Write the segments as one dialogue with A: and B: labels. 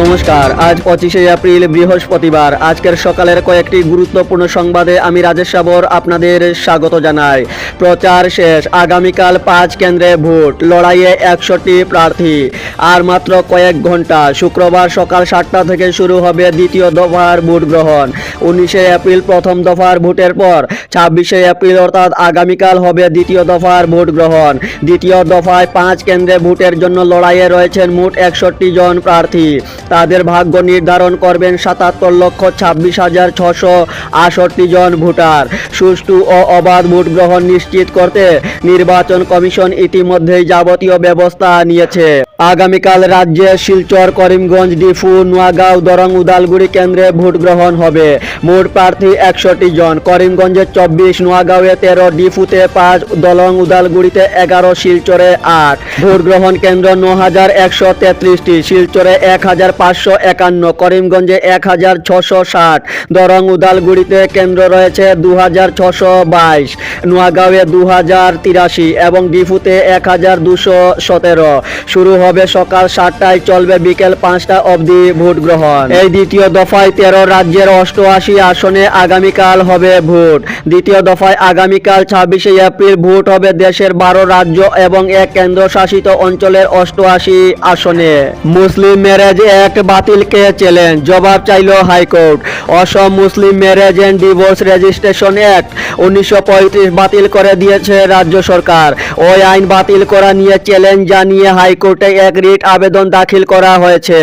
A: নমস্কার, আজ পঁচিশে এপ্রিল, বৃহস্পতিবার। আজকের সকালের কয়েকটি গুরুত্বপূর্ণ সংবাদে আমি রাজেশ সাবর আপনাদের স্বাগত জানাই। প্রচার শেষ, আগামীকাল পাঁচ কেন্দ্রে ভোট, লড়াইয়ে একশোটি প্রার্থী, আর মাত্র কয়েক ঘণ্টা শুক্রবার সকাল সাতটা থেকে শুরু হবে দ্বিতীয় দফার ভোট গ্রহণ। উনিশে এপ্রিল প্রথম দফার ভোটের পর, ছাব্বিশে এপ্রিল অর্থাৎ আগামীকাল হবে দ্বিতীয় দফার ভোট গ্রহণ। দ্বিতীয় দফায় পাঁচ কেন্দ্রে ভোটের জন্য লড়াইয়ে রয়েছেন মোট একষট্টি জন প্রার্থী। তাদের ভাগ্য নির্ধারণ করবেন সাতাত্তর লক্ষ ছাব্বিশ হাজার ছশো আষট্টি জন ভোটার। সুষ্ঠু ও অবাধ ভোট গ্রহণ নিশ্চিত করতে নির্বাচন কমিশন ইতিমধ্যেই যাবতীয় ব্যবস্থা নিয়েছে। আগামীকাল রাজ্যে শিলচর, করিমগঞ্জ, ডিফু, নোয়াগাঁও, দরং, উদালগুড়ি কেন্দ্রে ভোট গ্রহণ হবে। মোট প্রার্থী একষট্টি জন। করিমগঞ্জে চব্বিশ, নোয়াগাঁওয়ে তেরো, ডিফুতে পাঁচ, দলং, উদালগুড়িতে এগারো, শিলচরে আট। ভোট গ্রহণ কেন্দ্র ন হাজার একশো তেত্রিশটি। শিলচরে এক হাজার পাঁচশো একান্ন, করিমগঞ্জে এক হাজার ছশো ষাট দরং উদালগুড়িতে কেন্দ্র রয়েছে দু হাজার ছশো বাইশ, নোয়াগাঁওয়ে দু হাজার তিরাশি এবং ডিফুতে এক হাজার দুশো সতেরো। শুরু হবে সকাল সাতটায়, চলবে বিকেল পাঁচটা অবধি ভোট গ্রহণ। এই দ্বিতীয় দফায় তেরো রাজ্যের অষ্টআশি আসনে আগামীকাল হবে ভোট। দ্বিতীয় দফায় আগামীকাল ছাব্বিশে এপ্রিল ভোট হবে দেশের বারো রাজ্য এবং এক কেন্দ্রশাসিত অঞ্চলের অষ্টআশি আসনে। মুসলিম ম্যারেজ অ্যাক্ট বাতিলকে চ্যালেঞ্জ জবাব চাইল high court. Assam Muslim marriage and divorce registration act উনিশশো বাতিল করে দিয়েছে রাজ্য সরকার। ওই আইন বাতিল করা নিয়ে চ্যালেঞ্জ জানিয়ে হাইকোর্টে এক রিট আবেদন দাখিল করা হয়েছে।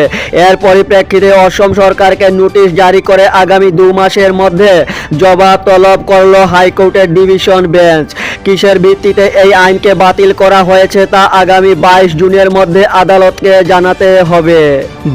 A: এর পরিপ্রেক্ষিতে অসম সরকারকে নোটিশ জারি করে আগামী দু মাসের মধ্যে জবাব তলব করল হাইকোর্টের ডিভিশন বেঞ্চ। কিসের ভিত্তিতে এই আইনকে বাতিল করা হয়েছে তা আগামী বাইশ জুনের মধ্যে আদালতকে জানাতে হবে।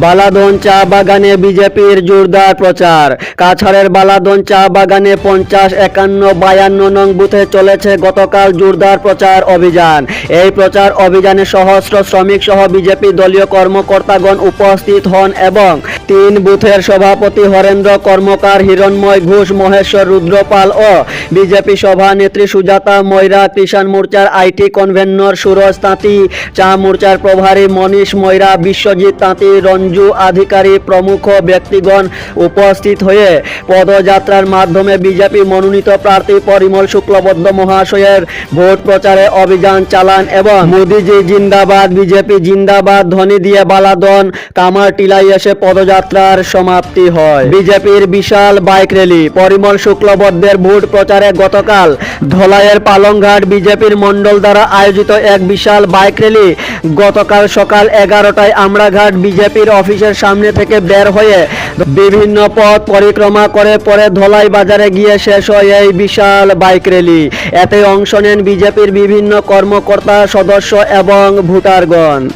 A: বালাদন চা বাগানে বিজেপির জোরদার প্রচার। কাছাড়ের বালাদন চা বাগানে পঞ্চাশ, একান্ন, বায়ান্ন নং বুথে চলেছে গতকাল জোরদার প্রচার অভিযান। এই প্রচার অভিযানে সহস্র শ্রমিক সহ বিজেপি দলীয় কর্মকর্তাগণ উপস্থিত হন এবং তিন বুথের সভাপতি হরেন্দ্র কর্মকার, হিরণময় ঘোষ, মহেশ্বর রুদ্রপাল ও বিজেপি সভানেত্রী সুজাতা ময়রা কিষাণ মোর্চার আইটি কনভেনর সুরজ তাঁতি, চা মোর্চার প্রভারী মনীষ ময়রা, বিশ্বজিৎ তাঁতি, রঞ্জু আধিকারী প্রমুখ ব্যক্তিগণ উপস্থিত হয়ে পদযাত্রার মাধ্যমে বিজেপি মনোনীত প্রার্থী পরিমল শুক্লবদ্ধ মহাশয়ের ভোট প্রচারে অভিযান চালান এবং মোদিজি জিন্দাবাদ, বিজেপি জিন্দাবাদ ধ্বনি দিয়ে বালাদন কামার টিলাই এসে পদযাত্রার সমাপ্তি হয়। বিজেপির বিশাল বাইক র্যালি, পরিমল শুক্লবদ্ধের ভোট প্রচারে গতকাল ধলাইয়ের পালংঘাট বিজেপির মণ্ডল দ্বারা আয়োজিত এক বিশাল বাইক র্যালি। গতকাল সকাল এগারোটায় আমরাঘাট বিজেপির অফিসের সামনে থেকে বের হয়ে বিভিন্ন পথ পরিক্রমা করে পরে ধলাই বাজারে গিয়ে শেষ হয় এই বিশাল বাইক র্যালি। এতে অংশ নেন বিজেপির বিভিন্ন কর্মকর্তা, সদস্য এবং ভোটারগণ।